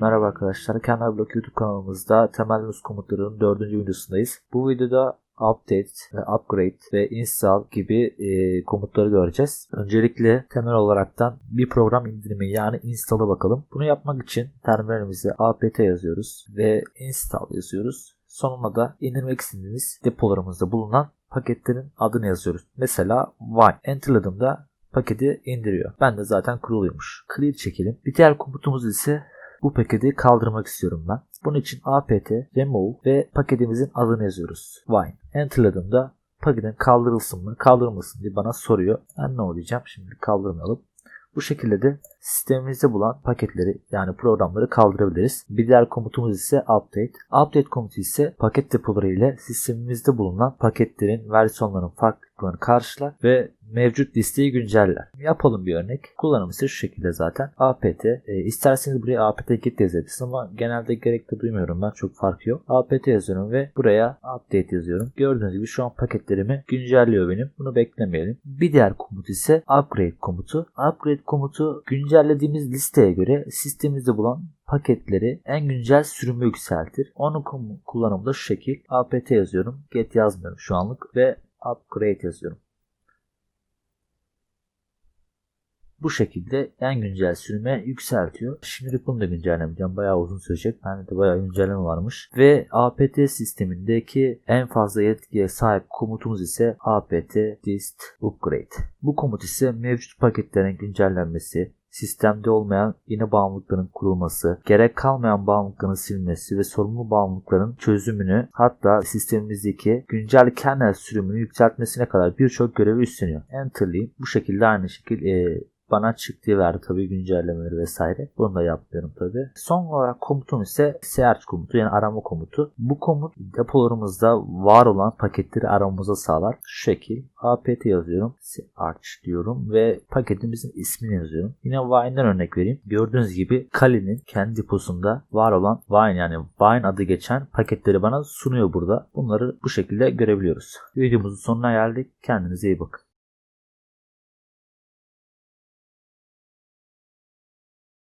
Merhaba arkadaşlar, Kemal Blok YouTube kanalımızda temel Linux komutlarının dördüncü videosundayız. Bu videoda update, ve upgrade ve install gibi e, komutları göreceğiz. Öncelikle temel olaraktan bir program indirimi yani install'a bakalım. Bunu yapmak için terminalimize apt yazıyoruz ve install yazıyoruz. Sonuna da indirmek istediğimiz depolarımızda bulunan paketlerin adını yazıyoruz. Mesela Wine. Enter'ladığımda paketi indiriyor. Ben de zaten kuruluymuş. Clear çekelim. Bir diğer komutumuz ise bu paketi kaldırmak istiyorum ben. Bunun için apt remove ve paketimizin adını yazıyoruz. Wine. Enter'ladığımda paketin kaldırılsın mı kaldırılmasın diye bana soruyor. Ben ne diyeceğim? Şimdi kaldırmayalım. Bu şekilde de sistemimizde bulan paketleri yani programları kaldırabiliriz. Bir diğer komutumuz ise update. Update komutu ise paket depoları ile sistemimizde bulunan paketlerin versiyonlarının farklılıklarını karşılar ve mevcut listeyi günceller. Yapalım bir örnek. Kullanım ise şu şekilde zaten. apt. E, isterseniz buraya apt git yazabilirsiniz ama genelde gerek de duymuyorum ben. Çok farkı yok. apt yazıyorum ve buraya update yazıyorum. Gördüğünüz gibi şu an paketlerimi güncelliyor benim. Bunu beklemeyelim. Bir diğer komut ise upgrade komutu. Upgrade komutu güncellediğimiz listeye göre sistemimizde bulan paketleri en güncel sürümü yükseltir. Onun kullanımı da şu şekil. apt yazıyorum. Get yazmıyorum şu anlık ve upgrade yazıyorum. Bu şekilde en güncel sürüme yükseltiyor. Şimdilik bunu da güncellemeyeceğim. Bayağı uzun sürecek. Bende de bayağı güncelleme varmış. Ve apt sistemindeki en fazla yetkiye sahip komutumuz ise apt dist upgrade. Bu komut ise mevcut paketlerin güncellenmesi, sistemde olmayan yeni bağımlılıkların kurulması, gerek kalmayan bağımlılıkların silmesi ve sorumlu bağımlılıkların çözümünü hatta sistemimizdeki güncel kernel sürümünü yükseltmesine kadar birçok görevi üstleniyor. Enter'layım. Bu şekilde aynı şekilde bana çıktığı verdi tabii güncellemeleri vesaire. Bunu da yapmıyorum tabii. Son olarak komutum ise search komutu yani arama komutu. Bu komut depolarımızda var olan paketleri aramamıza sağlar. Şu şekil apt yazıyorum. Search diyorum ve paketimizin ismini yazıyorum. Yine Wine'den örnek vereyim. Gördüğünüz gibi Kali'nin kendi deposunda var olan Wine yani Wine adı geçen paketleri bana sunuyor burada. Bunları bu şekilde görebiliyoruz. Videomuzun sonuna geldik. Kendinize iyi bakın.